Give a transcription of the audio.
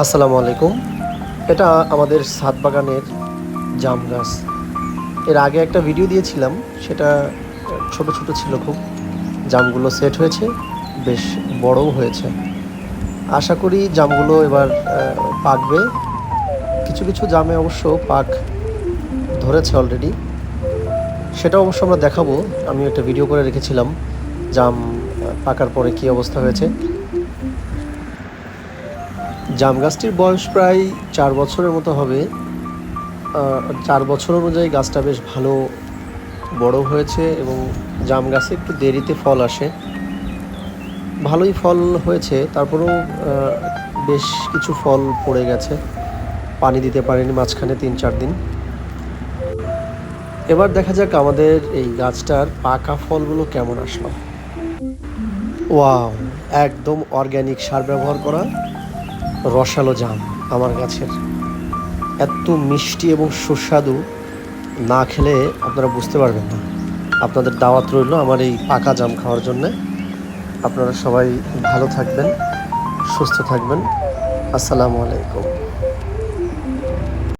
আসসালামু আলাইকুম। এটা আমাদের সাত বাগানের জাম গাছ। এর আগে একটা ভিডিও দিয়েছিলাম, সেটা ছোট ছোট ছিল খুব। জামগুলো সেট হয়েছে, বেশ বড়ও হয়েছে। আশা করি জামগুলো এবার পাকবে। কিছু কিছু জামে অবশ্য পাক ধরেছে অলরেডি সেটা অবশ্য আমরা দেখাবো। আমি একটা ভিডিও করে রেখেছিলাম, জাম পাকার পরে কী অবস্থা হয়েছে। জাম গাছটির বয়স প্রায় চার বছরের মতো হবে। চার বছর অনুযায়ী গাছটা বেশ ভালো বড় হয়েছে এবং জাম গাছে একটু দেরিতে ফল আসে। ভালোই ফল হয়েছে, তারপরেও বেশ কিছু ফল পড়ে গেছে। পানি দিতে পারেনি মাঝখানে তিন চার দিন। এবার দেখা যাক আমাদের এই গাছটার পাকা ফলগুলো কেমন আসলো। ওয়াও, একদম অর্গ্যানিক সার ব্যবহার করা। রসালো জাম আমার গাছের। এত মিষ্টি এবং সুস্বাদু না খেলে আপনারা বুঝতে পারবেন না। আপনাদের দাওয়াত রইল আমার এই পাকা জাম খাওয়ার জন্যে। আপনারা সবাই ভালো থাকবেন, সুস্থ থাকবেন। আসসালামু আলাইকুম।